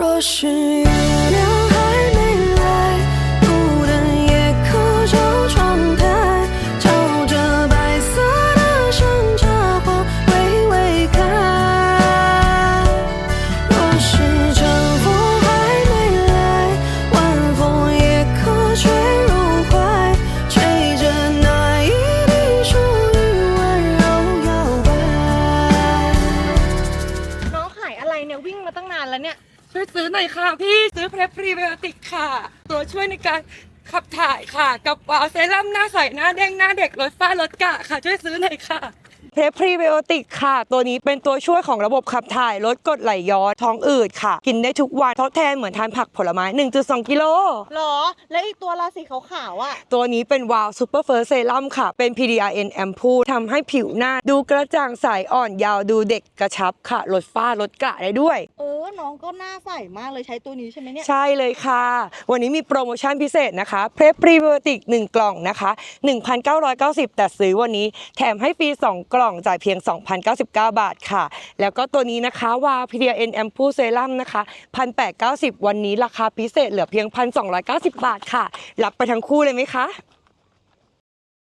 若是月亮还没来，孤单夜口就窗台，照着白色的山茶花微微开。若是春风还没来，晚风也可吹入怀，吹着那一滴属于温柔摇摆。 น้องขายอะไรเนี่ยวิ่งมาตั้งนานแล้วเนี่ย ช่วยซื้อหน่อยค่ะพี่ซื้อเพลพรีไบโอติกค่ะ ตัวช่วยในการขับถ่ายค่ะกับวาวเซรั่มหน้าใสหน้าเด้งหน้าเด็กลดฝ้าลดกระค่ะ ช่วยซื้อหน่อยค่ะเพลพรีไบโอติกค่ะ ตัวนี้เป็นตัวช่วยของระบบขับถ่ายลดกรดไหลย้อนท้องอืดค่ะ กินได้ทุกวันทดแทนเหมือนทานผักผลไม้ 1.2 กิโลหรอ แล้วอีกตัวราสีขาวๆอะ ตัวนี้เป็นวาวซูเปอร์เฟิร์สเซรั่มค่ะ เป็น PDRN แอมพูทำให้ผิวหน้า ดูกระจ่างใสอ่อนยาวดูเด็กกระชับค่ะ ลดฝ้าลดกระได้ด้วย เออ น้องก็หน้าใสมากเลยใช้ตัวนี้ใช่ไหมเนี่ย ใช่เลยค่ะ วันนี้มีโปรโมชั่นพิเศษนะคะเพรพรีไบโอติก1กล่องนะคะ 1,990 แต่ซื้อวันนี้แถมให้ฟรี 2 กล่องจ่ายเพียง 2,099 บาทค่ะ แล้วก็ตัวนี้นะคะวาพีเดียเอ็นแอมพูเซรั่มนะคะ 1,890 วันนี้ราคาพิเศษเหลือเพียง 1,290 บาทค่ะ รับไปทั้งคู่เลยไหมคะ